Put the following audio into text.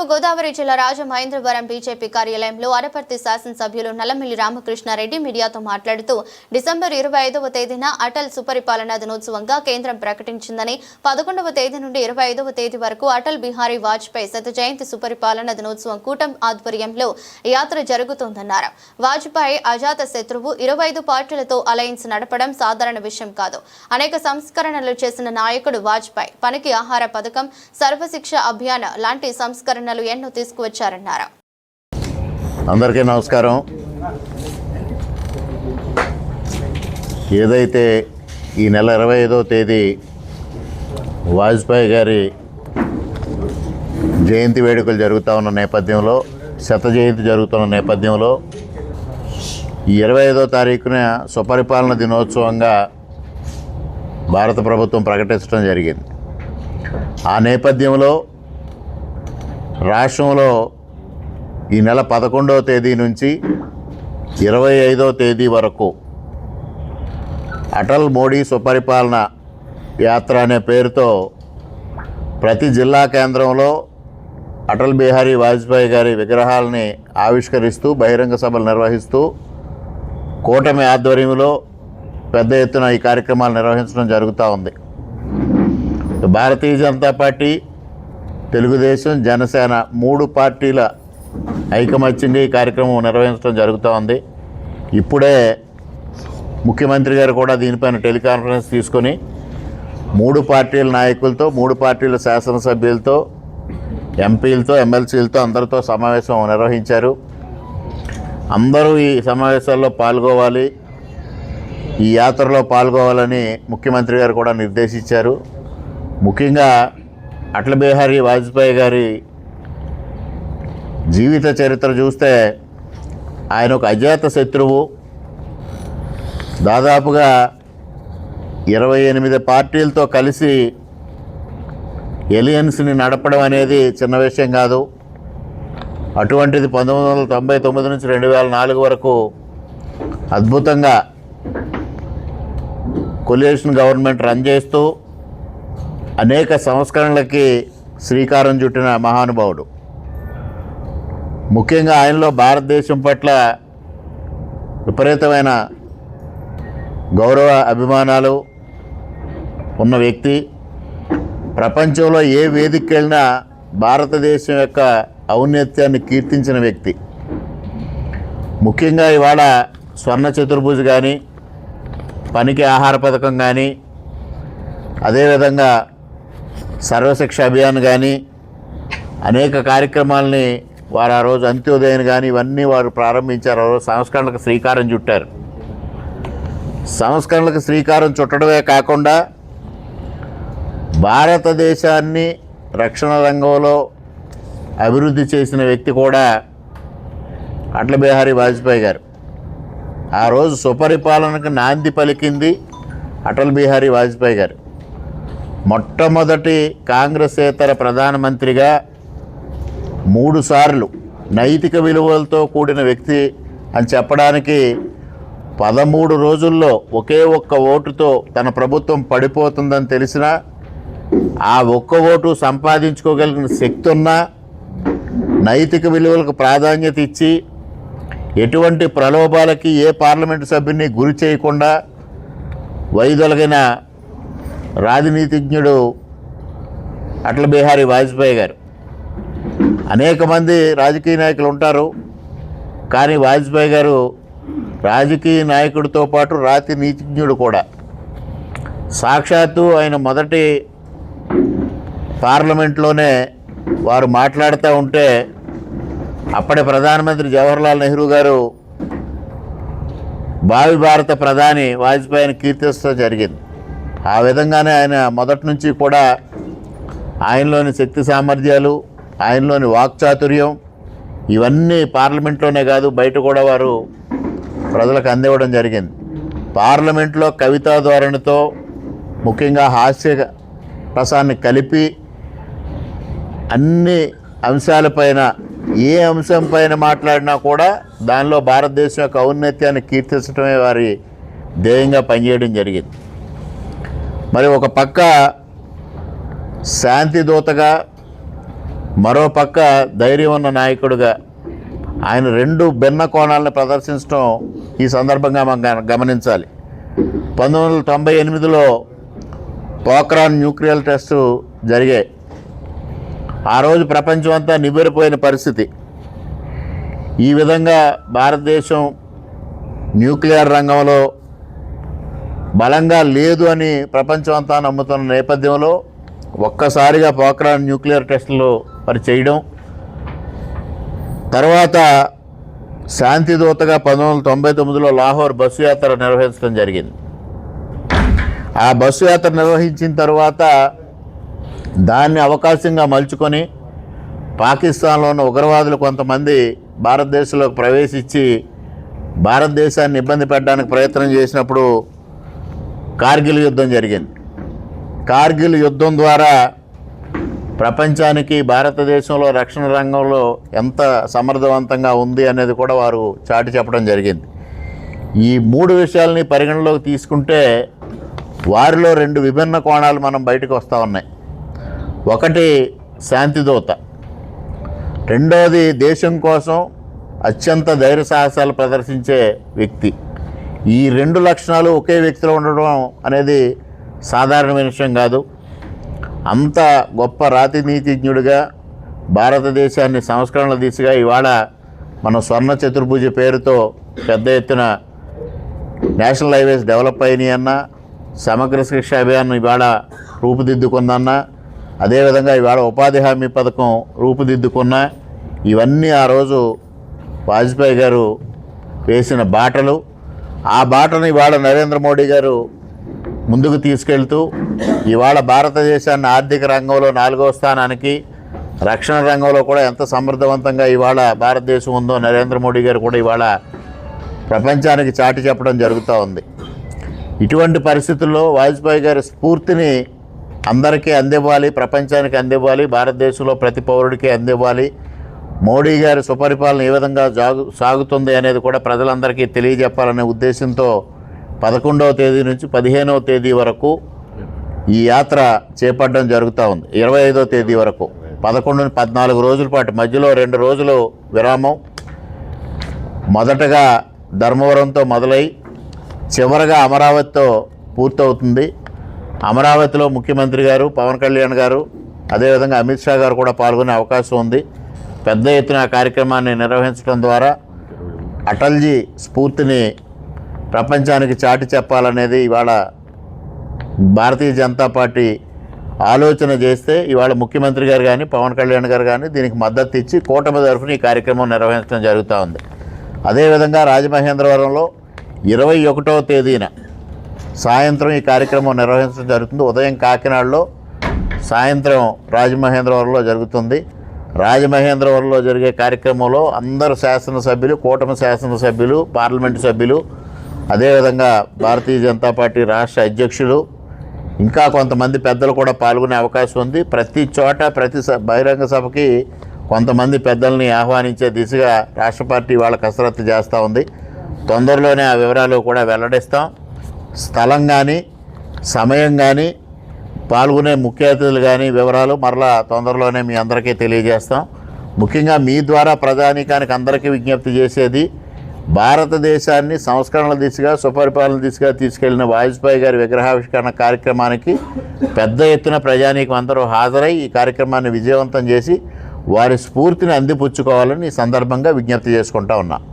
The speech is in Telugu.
తూర్పు గోదావరి జిల్లా రాజమహేంద్రవరం బీజేపీ కార్యాలయంలో అనపర్తి శాసనసభ్యులు నల్లమిల్లి రామకృష్ణారెడ్డి మీడియాతో మాట్లాడుతూ డిసెంబర్ ఇరవై ఐదవ తేదీన అటల్ సుపరిపాలన దినోత్సవంగా కేంద్రం ప్రకటించిందని పదకొండవ తేదీ నుండి ఇరవై ఐదవ తేదీ వరకు అటల్ బిహారీ వాజ్పేయి శత జయంతి సుపరిపాలన దినోత్సవం కూటమి ఆధ్వర్యంలో యాత్ర జరుగుతోందన్నారు. వాజ్పేయి అజాత శత్రువు ఇరవై ఐదు పార్టీలతో అలయన్స్ నడపడం సాధారణ విషయం కాదు. అనేక సంస్కరణలు చేసిన నాయకుడు వాజ్పేయి. పనికి ఆహార పథకం సర్వశిక్ష అభియాన్ లాంటి సంస్కరణ సంస్కరణలు ఎన్నో తీసుకువచ్చారన్నారు. అందరికీ నమస్కారం. ఏదైతే ఈ నెల ఇరవై ఐదో తేదీ వాజ్పేయి గారి జయంతి వేడుకలు జరుగుతూ ఉన్న నేపథ్యంలో శత జయంతి జరుగుతున్న నేపథ్యంలో ఈ ఇరవై ఐదో తారీఖున సుపరిపాలన దినోత్సవంగా భారత ప్రభుత్వం ప్రకటించడం జరిగింది. ఆ నేపథ్యంలో రాష్ట్రంలో ఈ నెల పదకొండవ తేదీ నుంచి ఇరవై ఐదవ తేదీ వరకు అటల్ మోడీ సుపరిపాలన యాత్ర అనే పేరుతో ప్రతి జిల్లా కేంద్రంలో అటల్ బిహారీ వాజ్పేయి గారి విగ్రహాలని ఆవిష్కరిస్తూ బహిరంగ సభలు నిర్వహిస్తూ కూటమి ఆధ్వర్యంలో పెద్ద ఎత్తున ఈ కార్యక్రమాలు నిర్వహించడం జరుగుతూ ఉంది. భారతీయ జనతా పార్టీ తెలుగుదేశం జనసేన మూడు పార్టీల ఐకమత్యంగా ఈ కార్యక్రమం నిర్వహించడం జరుగుతూ ఉంది. ఇప్పుడే ముఖ్యమంత్రి గారు కూడా దీనిపైన టెలికాన్ఫరెన్స్ తీసుకొని మూడు పార్టీల నాయకులతో మూడు పార్టీల శాసనసభ్యులతో ఎంపీలతో ఎమ్మెల్సీలతో అందరితో సమావేశం నిర్వహించారు. అందరూ ఈ సమావేశాల్లో పాల్గొవాలి ఈ యాత్రలో పాల్గొవాలని ముఖ్యమంత్రి గారు కూడా నిర్దేశించారు. ముఖ్యంగా అటల్ బిహారీ వాజ్పేయి గారి జీవిత చరిత్ర చూస్తే ఆయన ఒక అజాత శత్రువు. దాదాపుగా ఇరవై ఎనిమిది పార్టీలతో కలిసి ఎలియన్స్ని నడపడం అనేది చిన్న విషయం కాదు. అటువంటిది పంతొమ్మిది వందల తొంభై తొమ్మిది నుంచి రెండు వేల నాలుగు వరకు అద్భుతంగా కొలియేషన్ గవర్నమెంట్ రన్ చేస్తూ అనేక సంస్కరణలకి శ్రీకారం చుట్టిన మహానుభావుడు. ముఖ్యంగా ఆయనలో భారతదేశం పట్ల విపరీతమైన గౌరవ అభిమానాలు ఉన్న వ్యక్తి. ప్రపంచంలో ఏ వేదికకి వెళ్ళినా భారతదేశం యొక్క ఔన్నత్యాన్ని కీర్తించిన వ్యక్తి. ముఖ్యంగా ఇవాళ స్వర్ణ చతుర్భుజ కానీ పనికి ఆహార పథకం కానీ అదేవిధంగా సర్వశిక్ష అభియాన్ కానీ అనేక కార్యక్రమాలని వారు ఆ రోజు అంత్యోదయం కానీ ఇవన్నీ వారు ప్రారంభించారు. ఆ రోజు సంస్కరణలకు శ్రీకారం చుట్టారు. సంస్కరణలకు శ్రీకారం చుట్టడమే కాకుండా భారతదేశాన్ని రక్షణ రంగంలో అభివృద్ధి చేసిన వ్యక్తి కూడా అటల్ బిహారీ వాజ్పేయి గారు. ఆ రోజు సుపరిపాలనకు నాంది పలికింది అటల్ బిహారీ వాజ్పేయి గారు. మొట్టమొదటి కాంగ్రెసేతర ప్రధానమంత్రిగా మూడుసార్లు నైతిక విలువలతో కూడిన వ్యక్తి అని చెప్పడానికి పదమూడు రోజుల్లో ఒకే ఒక్క ఓటుతో తన ప్రభుత్వం పడిపోతుందని తెలిసినా ఆ ఒక్క ఓటు సంపాదించుకోగలిగిన శక్తి ఉన్నా నైతిక విలువలకు ప్రాధాన్యత ఇచ్చి ఎటువంటి ప్రలోభాలకి ఏ పార్లమెంటు సభ్యుని గురి చేయకుండా వైదొలగిన రాజనీతిజ్ఞుడు అటల్ బిహారీ వాజ్పేయి గారు. అనేక మంది రాజకీయ నాయకులు ఉంటారు కానీ వాజ్పేయి గారు రాజకీయ నాయకుడితో పాటు రాతి నీతిజ్ఞుడు కూడా. సాక్షాత్తు ఆయన మొదటి పార్లమెంట్లోనే వారు మాట్లాడుతూ ఉంటే అప్పటి ప్రధానమంత్రి జవహర్లాల్ నెహ్రూ గారు భావి భారత ప్రధాని వాజ్పేయిని కీర్తిస్తూ జరిగింది. ఆ విధంగానే ఆయన మొదటి నుంచి కూడా ఆయనలోని శక్తి సామర్థ్యాలు ఆయనలోని వాక్చాతుర్యం ఇవన్నీ పార్లమెంట్లోనే కాదు బయట కూడా వారు ప్రజలకు అందివ్వడం జరిగింది. పార్లమెంట్లో కవితా ధోరణితో ముఖ్యంగా హాస్య రసాన్ని కలిపి అన్ని అంశాలపైన ఏ అంశం పైన మాట్లాడినా కూడా దానిలో భారతదేశం యొక్క ఔన్నత్యాన్ని కీర్తించడమే వారి ధ్యేయంగా పనిచేయడం జరిగింది. మరి ఒక పక్క శాంతి దూతగా మరో పక్క ధైర్యం ఉన్న నాయకుడుగా ఆయన రెండు భిన్న కోణాలను ప్రదర్శించడం ఈ సందర్భంగా మనం గమనించాలి. పంతొమ్మిది వందల తొంభై ఎనిమిదిలో పోక్రాన్ న్యూక్లియర్ టెస్టు జరిగాయి. ఆ రోజు ప్రపంచం అంతా నివ్వెరిపోయిన పరిస్థితి. ఈ విధంగా భారతదేశం న్యూక్లియర్ రంగంలో బలంగా లేదు అని ప్రపంచం అంతా నమ్ముతున్న నేపథ్యంలో ఒక్కసారిగా పోక్రాన్ న్యూక్లియర్ టెస్టులు మరి చేయడం తర్వాత శాంతిదూతగా పంతొమ్మిది వందల తొంభై తొమ్మిదిలో లాహోర్ బస్సు యాత్ర నిర్వహించడం జరిగింది. ఆ బస్సు యాత్ర నిర్వహించిన తర్వాత దాన్ని అవకాశంగా మలుచుకొని పాకిస్తాన్లో ఉన్న ఉగ్రవాదులు కొంతమంది భారతదేశంలోకి ప్రవేశించి భారతదేశాన్ని ఇబ్బంది పెట్టడానికి ప్రయత్నం చేసినప్పుడు కార్గిల్ యుద్ధం జరిగింది. కార్గిల్ యుద్ధం ద్వారా ప్రపంచానికి భారతదేశంలో రక్షణ రంగంలో ఎంత సమర్థవంతంగా ఉంది అనేది కూడా వారు చాటి చెప్పడం జరిగింది. ఈ మూడు విషయాల్ని పరిగణలోకి తీసుకుంటే వారిలో రెండు విభిన్న కోణాలు మనం బయటకు వస్తూ ఉన్నాయి. ఒకటి శాంతిదూత. రెండవది దేశం కోసం అత్యంత ధైర్య సాహసాలు ప్రదర్శించే వ్యక్తి. ఈ రెండు లక్షణాలు ఒకే వ్యక్తిలో ఉండడం అనేది సాధారణమైన విషయం కాదు. అంత గొప్ప రాతినీతిజ్ఞుడిగా భారతదేశాన్ని సంస్కరణల దిశగా ఇవాళ మన స్వర్ణ చతుర్భుజ పేరుతో పెద్ద ఎత్తున నేషనల్ హైవేస్ డెవలప్ అయినాయి అన్న సమగ్ర శిక్ష అభియాన్ ఇవాళ రూపుదిద్దుకుందన్న అదేవిధంగా ఇవాళ ఉపాధి హామీ పథకం రూపుదిద్దుకున్న ఇవన్నీ ఆ రోజు వాజ్పేయి గారు వేసిన బాటలు. ఆ బాటను ఇవాళ నరేంద్ర మోడీ గారు ముందుకు తీసుకెళ్తూ ఇవాళ భారతదేశాన్ని ఆర్థిక రంగంలో నాలుగవ స్థానానికి రక్షణ రంగంలో కూడా ఎంత సమర్థవంతంగా ఇవాళ భారతదేశం ఉందో నరేంద్ర మోడీ గారు కూడా ఇవాళ ప్రపంచానికి చాటి చెప్పడం జరుగుతూ ఉంది. ఇటువంటి పరిస్థితుల్లో వాజ్పేయి గారి స్ఫూర్తిని అందరికీ అందివ్వాలి ప్రపంచానికి అందివ్వాలి భారతదేశంలో ప్రతి పౌరుడికి అందివ్వాలి మోడీ గారి సుపరిపాలన ఏ విధంగా జాగు సాగుతుంది అనేది కూడా ప్రజలందరికీ తెలియజెప్పాలనే ఉద్దేశంతో పదకొండవ తేదీ నుంచి పదిహేనవ తేదీ వరకు ఈ యాత్ర చేపట్టడం జరుగుతూ ఉంది. ఇరవై ఐదో తేదీ వరకు. పదకొండు పద్నాలుగు రోజుల పాటు మధ్యలో రెండు రోజులు విరామం. మొదటగా ధర్మవరంతో మొదలై చివరగా అమరావతితో పూర్తవుతుంది. అమరావతిలో ముఖ్యమంత్రి గారు పవన్ కళ్యాణ్ గారు అదేవిధంగా అమిత్ షా గారు కూడా పాల్గొనే అవకాశం ఉంది. పెద్ద ఎత్తున కార్యక్రమాన్ని నిర్వహించడం ద్వారా అటల్జీ స్ఫూర్తిని ప్రపంచానికి చాటి చెప్పాలనేది ఇవాళ భారతీయ జనతా పార్టీ ఆలోచన చేస్తే ఇవాళ ముఖ్యమంత్రి గారు కానీ పవన్ కళ్యాణ్ గారు కానీ దీనికి మద్దతు ఇచ్చి కూటమి తరఫున ఈ కార్యక్రమం నిర్వహించడం జరుగుతూ ఉంది. అదేవిధంగా రాజమహేంద్రవరంలో ఇరవై ఒకటవ తేదీన సాయంత్రం ఈ కార్యక్రమం నిర్వహించడం జరుగుతుంది. ఉదయం కాకినాడలో సాయంత్రం రాజమహేంద్రవరంలో జరుగుతుంది. రాజమహేంద్రవరంలో జరిగే కార్యక్రమంలో అందరు శాసనసభ్యులు కూటమి శాసనసభ్యులు పార్లమెంటు సభ్యులు అదేవిధంగా భారతీయ జనతా పార్టీ రాష్ట్ర అధ్యక్షులు ఇంకా కొంతమంది పెద్దలు కూడా పాల్గొనే అవకాశం ఉంది. ప్రతి చోట ప్రతి స- బహిరంగ సభకి కొంతమంది పెద్దల్ని ఆహ్వానించే దిశగా రాష్ట్ర పార్టీ వాళ్ళ కసరత్తు చేస్తూ ఉంది. తొందరలోనే ఆ వివరాలు కూడా వెల్లడిస్తాం. స్థలం కానీ సమయం కానీ పాల్గొనే ముఖ్య అతిథులు కానీ వివరాలు మరలా తొందరలోనే మీ అందరికీ తెలియజేస్తాం. ముఖ్యంగా మీ ద్వారా ప్రజానీకానికి అందరికీ విజ్ఞప్తి చేసేది భారతదేశాన్ని సంస్కరణల దిశగా సుపరిపాలన దిశగా తీసుకెళ్ళిన వాజ్పేయి గారి విగ్రహావిష్కరణ కార్యక్రమానికి పెద్ద ఎత్తున ప్రజానీకం అందరూ హాజరై ఈ కార్యక్రమాన్ని విజయవంతం చేసి వారి స్ఫూర్తిని అందిపుచ్చుకోవాలని ఈ సందర్భంగా విజ్ఞప్తి చేసుకుంటా ఉన్నా.